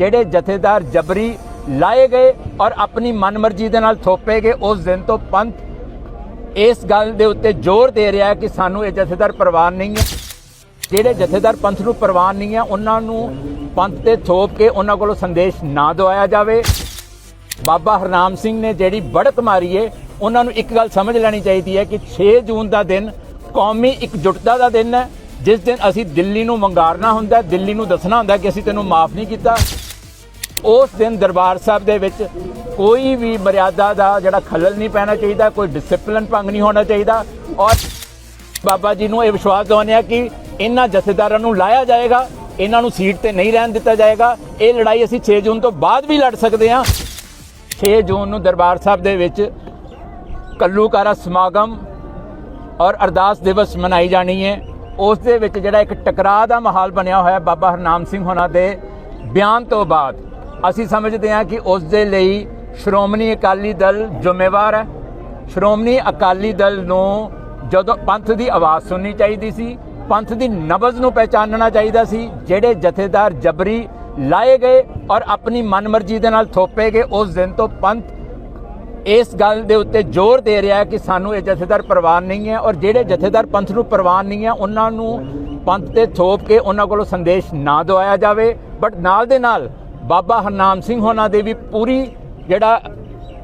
ਜਿਹੜੇ ਜਥੇਦਾਰ ਜਬਰੀ ਲਾਏ ਗਏ ਔਰ ਆਪਣੀ ਮਨਮਰਜ਼ੀ ਦੇ ਨਾਲ ਥੋਪੇ ਗਏ, ਉਸ ਦਿਨ ਤੋਂ ਪੰਥ ਇਸ ਗੱਲ ਦੇ ਉੱਤੇ ਜ਼ੋਰ ਦੇ ਰਿਹਾ ਕਿ ਸਾਨੂੰ ਇਹ ਜਥੇਦਾਰ ਪ੍ਰਵਾਨ ਨਹੀਂ ਹੈ। ਜਿਹੜੇ ਜਥੇਦਾਰ ਪੰਥ ਨੂੰ ਪ੍ਰਵਾਨ ਨਹੀਂ ਹੈ, ਉਹਨਾਂ ਨੂੰ ਪੰਥ ਤੇ ਥੋਪ ਕੇ ਉਹਨਾਂ ਕੋਲੋਂ ਸੰਦੇਸ਼ ਨਾ ਦਵਾਇਆ ਜਾਵੇ। ਬਾਬਾ ਹਰਨਾਮ ਸਿੰਘ ਨੇ ਜਿਹੜੀ ਬੜਕ ਮਾਰੀ ਏ, ਉਹਨਾਂ ਨੂੰ ਇੱਕ ਗੱਲ ਸਮਝ ਲੈਣੀ ਚਾਹੀਦੀ ਹੈ ਕਿ 6 ਜੂਨ ਦਾ ਦਿਨ ਕੌਮੀ ਇਕਜੁੱਟਤਾ ਦਾ ਦਿਨ ਹੈ। ਜਿਸ ਦਿਨ ਅਸੀਂ ਦਿੱਲੀ ਨੂੰ ਵੰਗਾਰਨਾ ਹੁੰਦਾ ਦਿੱਲੀ ਨੂੰ ਦੱਸਣਾ ਹੁੰਦਾ ਕਿ ਅਸੀਂ ਤੈਨੂੰ ਮਾਫ ਨਹੀਂ ਕੀਤਾ। ਉਸ ਦਿਨ ਦਰਬਾਰ ਸਾਹਿਬ ਦੇ ਵਿੱਚ ਕੋਈ ਵੀ ਮਰਿਆਦਾ ਦਾ ਜਿਹੜਾ ਖਲਲ ਨਹੀਂ ਪੈਣਾ ਚਾਹੀਦਾ, ਕੋਈ ਡਿਸਪਲਿਨ ਭੰਗ ਨਹੀਂ ਹੋਣਾ ਚਾਹੀਦਾ। ਔਰ ਬਾਬਾ ਜੀ ਨੂੰ ਇਹ ਵਿਸ਼ਵਾਸ ਦਿਵਾਉਂਦੇ ਆ ਕਿ ਇਹਨਾਂ ਜਥੇਦਾਰਾਂ ਨੂੰ ਲਾਇਆ ਜਾਏਗਾ, ਇਹਨਾਂ ਨੂੰ ਸੀਟ ਤੇ ਨਹੀਂ ਰਹਿਣ ਦਿੱਤਾ ਜਾਏਗਾ। ਇਹ ਲੜਾਈ ਅਸੀਂ 6 ਜੂਨ ਤੋਂ ਬਾਅਦ ਵੀ ਲੜ ਸਕਦੇ ਹਾਂ। 6 ਜੂਨ ਨੂੰ ਦਰਬਾਰ ਸਾਹਿਬ ਦੇ ਵਿੱਚ ਕੱਲੂਕਾਰਾ ਸਮਾਗਮ ਔਰ ਅਰਦਾਸ ਦਿਵਸ ਮਨਾਈ ਜਾਣੀ ਹੈ। ਉਸ ਦੇ ਵਿੱਚ ਜਿਹੜਾ ਇੱਕ ਟਕਰਾਅ ਦਾ ਮਾਹੌਲ ਬਣਿਆ ਹੋਇਆ ਬਾਬਾ ਹਰਨਾਮ ਸਿੰਘ ਹੋਣਾ ਦੇ ਬਿਆਨ ਤੋਂ ਬਾਅਦ। ਅਸੀਂ ਸਮਝਦੇ ਹਾਂ ਕਿ ਉਸ ਦੇ ਲਈ ਸ਼੍ਰੋਮਣੀ ਅਕਾਲੀ ਦਲ ਜ਼ਿੰਮੇਵਾਰ ਹੈ। ਸ਼੍ਰੋਮਣੀ ਅਕਾਲੀ ਦਲ ਨੂੰ ਜਦੋਂ ਪੰਥ ਦੀ ਆਵਾਜ਼ ਸੁਣਨੀ ਚਾਹੀਦੀ ਸੀ, ਪੰਥ ਦੀ ਨਬਜ਼ ਨੂੰ ਪਹਿਚਾਨਣਾ ਚਾਹੀਦਾ ਸੀ, ਜਿਹੜੇ ਜਥੇਦਾਰ ਜਬਰੀ ਲਾਏ ਗਏ ਔਰ ਆਪਣੀ ਮਨਮਰਜ਼ੀ ਦੇ ਨਾਲ ਥੋਪੇ ਗਏ, ਉਸ ਦਿਨ ਤੋਂ ਪੰਥ ਇਸ ਗੱਲ ਦੇ ਉੱਤੇ ਜ਼ੋਰ ਦੇ ਰਿਹਾ ਹੈ ਕਿ ਸਾਨੂੰ ਇਹ ਜਥੇਦਾਰ ਪ੍ਰਵਾਨ ਨਹੀਂ ਹੈ ਔਰ ਜਿਹੜੇ ਜਥੇਦਾਰ ਪੰਥ ਨੂੰ ਪ੍ਰਵਾਨ ਨਹੀਂ ਹੈ, ਉਹਨਾਂ ਨੂੰ ਪੰਥ ਤੇ ਥੋਪ ਕੇ ਉਹਨਾਂ ਕੋਲੋਂ ਸੰਦੇਸ਼ ਨਾ ਦਵਾਇਆ ਜਾਵੇ। ਬਟ ਨਾਲ ਦੇ ਨਾਲ ਬਾਬਾ ਹਰਨਾਮ ਸਿੰਘ ਹੋਣਾ ਦੇ ਵੀ ਪੂਰੀ ਜਿਹੜਾ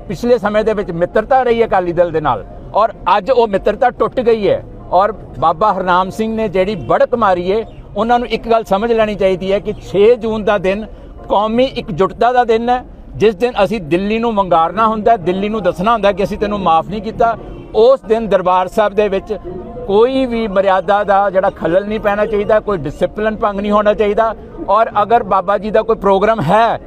ਪਿਛਲੇ ਸਮੇਂ ਦੇ ਵਿੱਚ ਮਿੱਤਰਤਾ ਰਹੀ ਹੈ ਅਕਾਲੀ ਦਲ ਦੇ ਨਾਲ ਔਰ ਅੱਜ ਉਹ ਮਿੱਤਰਤਾ ਟੁੱਟ ਗਈ ਹੈ ਔਰ ਬਾਬਾ ਹਰਨਾਮ ਸਿੰਘ ਨੇ ਜਿਹੜੀ ਬੜਕ ਮਾਰੀ ਹੈ, ਉਹਨਾਂ ਨੂੰ ਇੱਕ ਗੱਲ ਸਮਝ ਲੈਣੀ ਚਾਹੀਦੀ ਹੈ ਕਿ 6 ਜੂਨ ਦਾ ਦਿਨ ਕੌਮੀ ਇਕਜੁੱਟਤਾ ਦਾ ਦਿਨ ਹੈ, ਜਿਸ ਦਿਨ ਅਸੀਂ ਦਿੱਲੀ ਨੂੰ ਵੰਗਾਰਨਾ ਹੁੰਦਾ ਦਿੱਲੀ ਨੂੰ ਦੱਸਣਾ ਹੁੰਦਾ ਕਿ ਅਸੀਂ ਤੈਨੂੰ ਮਾਫ ਨਹੀਂ ਕੀਤਾ, ਉਸ ਦਿਨ ਦਰਬਾਰ ਸਾਹਿਬ ਦੇ ਵਿੱਚ ਕੋਈ ਵੀ ਮਰਿਆਦਾ ਦਾ ਜਿਹੜਾ ਖਲਲ ਨਹੀਂ ਪੈਣਾ ਚਾਹੀਦਾ, ਕੋਈ ਡਿਸਪਲਿਨ ਭੰਗ ਨਹੀਂ ਹੋਣਾ ਚਾਹੀਦਾ। ਔਰ ਅਗਰ ਬਾਬਾ ਜੀ ਦਾ ਕੋਈ ਪ੍ਰੋਗਰਾਮ ਹੈ,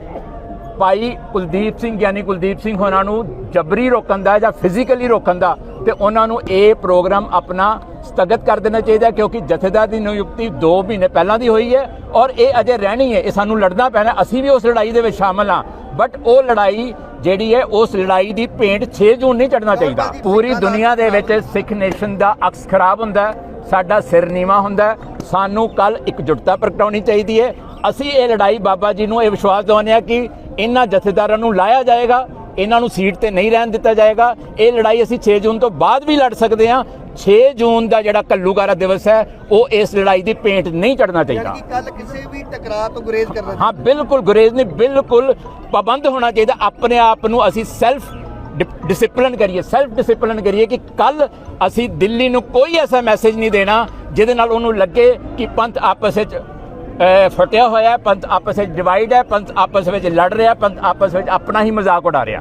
ਭਾਈ ਕੁਲਦੀਪ ਸਿੰਘ ਯਾਨੀ ਕੁਲਦੀਪ ਸਿੰਘ ਹੋਣਾ ਨੂੰ ਜਬਰੀ ਰੋਕਣ ਦਾ ਜਾਂ ਫਿਜ਼ੀਕਲੀ ਰੋਕਣ ਦਾ, ਤੇ ਉਹਨਾਂ ਨੂੰ ਇਹ ਪ੍ਰੋਗਰਾਮ ਆਪਣਾ ਸਥਗਿਤ ਕਰ ਦੇਣਾ ਚਾਹੀਦਾ ਕਿਉਂਕਿ ਜਥੇਦਾਰ ਦੀ ਨਿਯੁਕਤੀ 2 ਮਹੀਨੇ ਪਹਿਲਾਂ ਦੀ ਹੋਈ ਹੈ ਔਰ ਇਹ ਅਜੇ ਰਹਿਣੀ ਹੈ, ਇਹ ਸਾਨੂੰ ਲੜਨਾ ਪੈਣਾ, ਅਸੀਂ ਵੀ ਉਸ ਲੜਾਈ ਦੇ ਵਿੱਚ ਸ਼ਾਮਲ ਹਾਂ। ਬਟ ਉਹ ਲੜਾਈ ਜਿਹੜੀ ਹੈ ਉਸ ਲੜਾਈ ਦੀ ਭੇਂਟ 6 ਜੂਨ ਨਹੀਂ ਚੜਨਾ ਚਾਹੀਦਾ। ਪੂਰੀ ਦੁਨੀਆ ਦੇ ਵਿੱਚ ਸਿੱਖ ਨੇਸ਼ਨ ਦਾ ਅਕਸ ਖਰਾਬ ਹੁੰਦਾ ਸਾਡਾ ਸਿਰ ਨੀਵਾ ਹੁੰਦਾ। ਸਾਨੂੰ ਕੱਲ ਇਕਜੁੱਟਤਾ ਪ੍ਰਗਟਾਉਣੀ ਚਾਹੀਦੀ ਹੈ। ਅਸੀਂ ਇਹ ਲੜਾਈ ਬਾਬਾ ਜੀ ਨੂੰ ਇਹ ਵਿਸ਼ਵਾਸ ਦਿਵਾਉਂਦੇ ਹਾਂ ਕਿ ਇਹਨਾਂ ਜਥੇਦਾਰਾਂ ਨੂੰ ਲਾਇਆ ਜਾਏਗਾ। ਇਹਨਾਂ ਨੂੰ ਸੀਟ ਤੇ ਨਹੀਂ ਰਹਿਣ ਦਿੱਤਾ ਜਾਏਗਾ। ਇਹ ਲੜਾਈ ਅਸੀਂ 6 ਜੂਨ ਤੋਂ ਬਾਅਦ ਵੀ ਲੜ ਸਕਦੇ ਹਾਂ। 6 ਜੂਨ ਦਾ ਜਿਹੜਾ ਕੱਲੂਕਾਰਾ ਦਿਵਸ ਹੈ ਉਹ ਇਸ ਲੜਾਈ ਦੀ ਭੇਂਟ ਨਹੀਂ ਚੜਨਾ ਚਾਹੀਦਾ। ਕਿ ਕੱਲ ਕਿਸੇ ਵੀ ਟਕਰਾਅ ਤੋਂ ਗੁਰੇਜ਼ ਕਰਨਾ ਹਾਂ ਬਿਲਕੁਲ ਗੁਰੇਜ਼ ਨਹੀਂ ਬਿਲਕੁਲ ਪਾਬੰਦ ਹੋਣਾ ਚਾਹੀਦਾ। ਆਪਣੇ ਆਪ ਨੂੰ ਅਸੀਂ ਸੈਲਫ ਡਿਸਪਲਿਨ ਕਰੀਏ ਸੈਲਫ ਡਿਸਪਲਿਨ ਕਰੀਏ ਕਿ ਕੱਲ ਅਸੀਂ ਦਿੱਲੀ ਨੂੰ ਕੋਈ ਐਸਾ ਮੈਸੇਜ ਨਹੀਂ ਦੇਣਾ ਜਿਹਦੇ ਨਾਲ ਉਹਨੂੰ ਲੱਗੇ ਕਿ ਪੰਥ ਆਪਸ ਵਿੱਚ ਫਟਿਆ ਹੋਇਆ ਹੈ ਪੰਥ ਆਪਸ ਵਿੱਚ ਡਿਵਾਈਡ ਹੈ ਪੰਥ ਆਪਸ ਵਿੱਚ ਲੜ ਰਿਹਾ ਪੰਥ ਆਪਸ ਵਿੱਚ ਆਪਣਾ ਹੀ ਮਜ਼ਾਕ ਉਡਾ ਰਿਹਾ